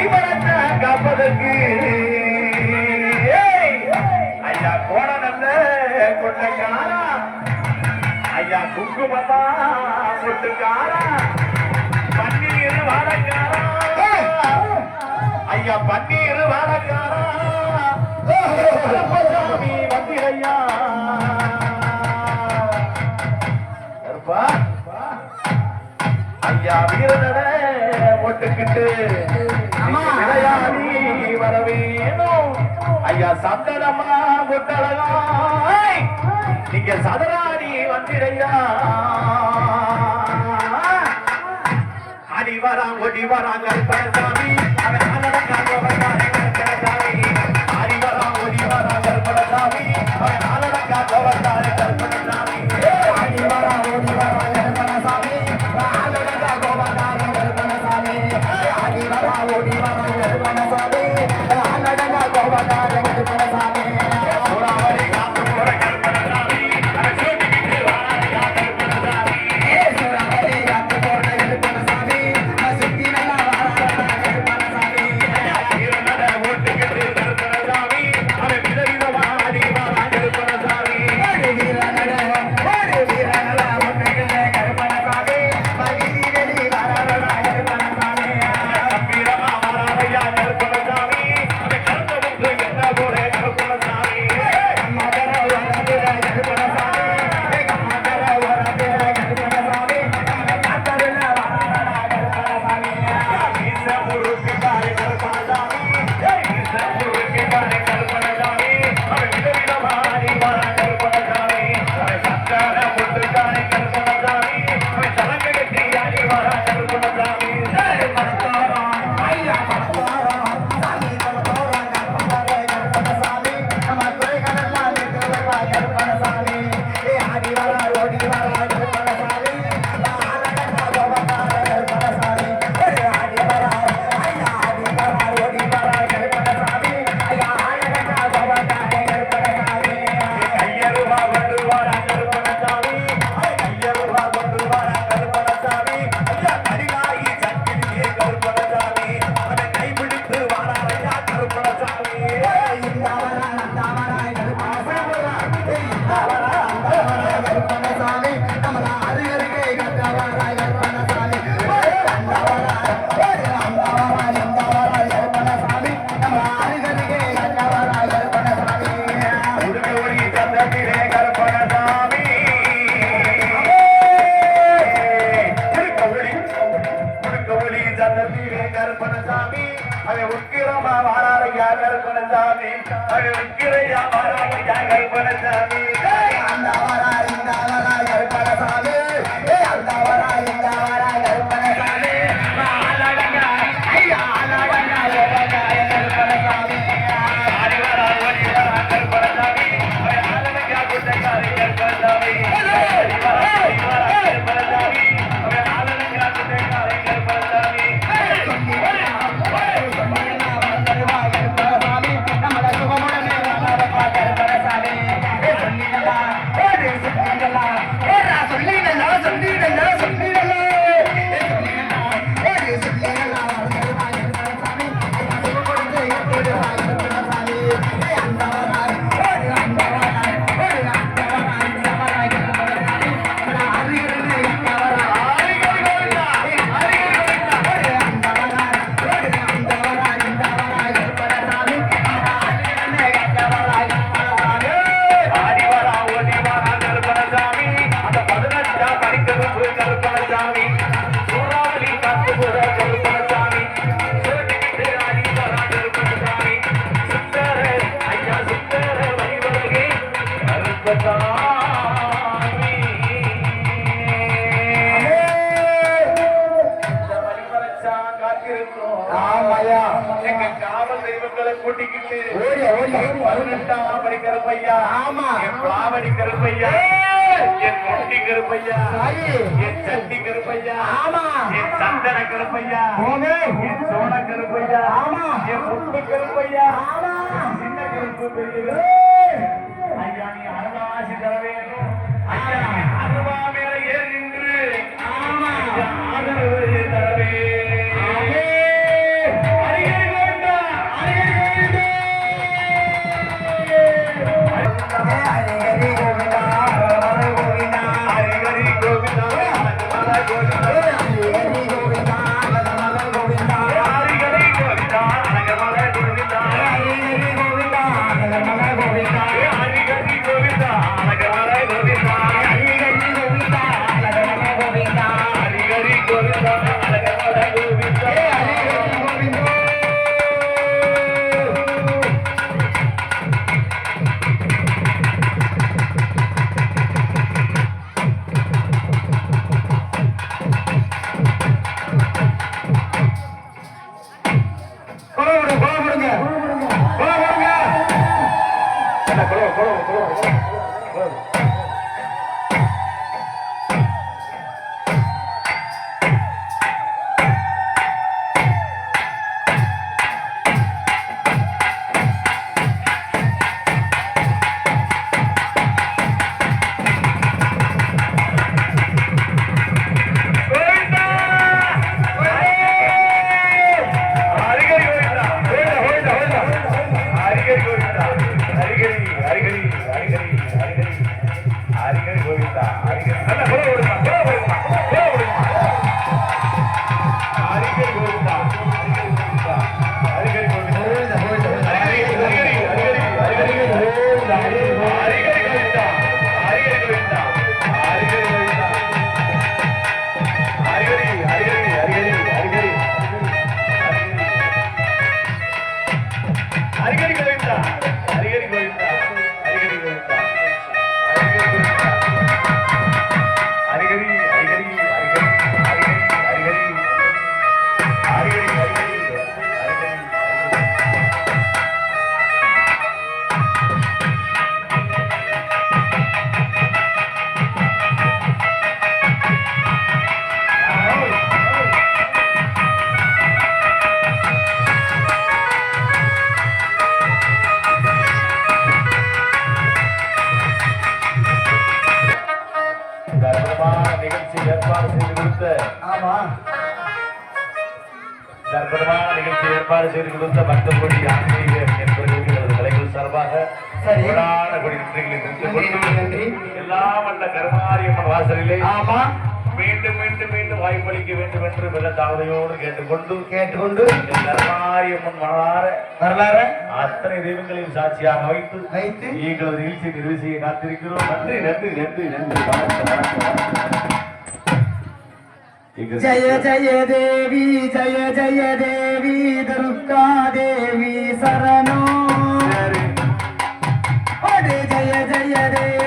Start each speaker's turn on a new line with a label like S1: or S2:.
S1: அடிமரத்தை காப்பதற்கு. ஐயா கோட நல்ல கொட்டக்காரா ஐயா குங்குமதா கொட்டுக்காரா? பன்னீர் வாழக்காரா? ஐயா பன்னீர் வாழக்காரா? சாமி வந்திரையா? ஐயா வீரனட ஒட்டுக்கிட்டு விளையாடி வர வேணும் ஐயா சந்தனமா கொட்டழகா நீங்க சதராடி வந்திடையா? அடி வராங்க ஒடி வராங்க அவன் மனசாமி உக்கிரமா வாராரையா கருப்பணசாமி. அது உக்கிரையா வாராரையா கருப்பணசாமி. Yeah. காவல் தெய்வங்களை கூட்டிக்கிட்டு பதினெட்டாம் படி கருப்பையா
S2: ஆமா.
S1: என் பாவடி கருப்பையா என் முட்டி கருப்பையா என் சட்டி கருப்பையா சோழ கருப்பையா சின்ன கருப்பு பெரிய ஐயா நீ அருளாசி தர வேண்டும் கொடுங்க கொடுங்க கொடுங்க கொடுங்க ஹரிஹரி கோவிந்தா,
S2: ஆமா.
S1: நிகழ்ச்சி ஏற்பாடு செய்து கொடுத்த பக்தகோடி ஆன்மீக எனது சார்பாக
S2: சரி.
S1: கோடான கோடி நன்றிகளை தெரிவித்துக்
S2: நன்றி,
S1: கொண்டு
S2: நன்றி.
S1: எல்லாம் வல்ல கருமாரியம்மன் வாசலிலே
S2: ஆமா.
S1: மீண்டும் மீண்டும் மீண்டும் வாய்ப்பளிக்க வேண்டும் என்று மிக தாழ்மையோடு கேட்டுக்கொண்டு
S2: கேட்டுக்கொண்டு
S1: கருமாரியம்மன் மனதார
S2: வரலாறு
S1: அத்தனை தெய்வங்களையும் சாட்சியாக வைத்து
S2: வைத்து
S1: எங்களது நிகழ்ச்சியை நிறைவு செய்ய காத்திருக்கிறோம். நன்றி நன்றி நன்றி நன்றி. வணக்கம் வணக்கம் जय जय
S2: देवी जय जय देवी दुर्गा देवी शरण। जय जय देवी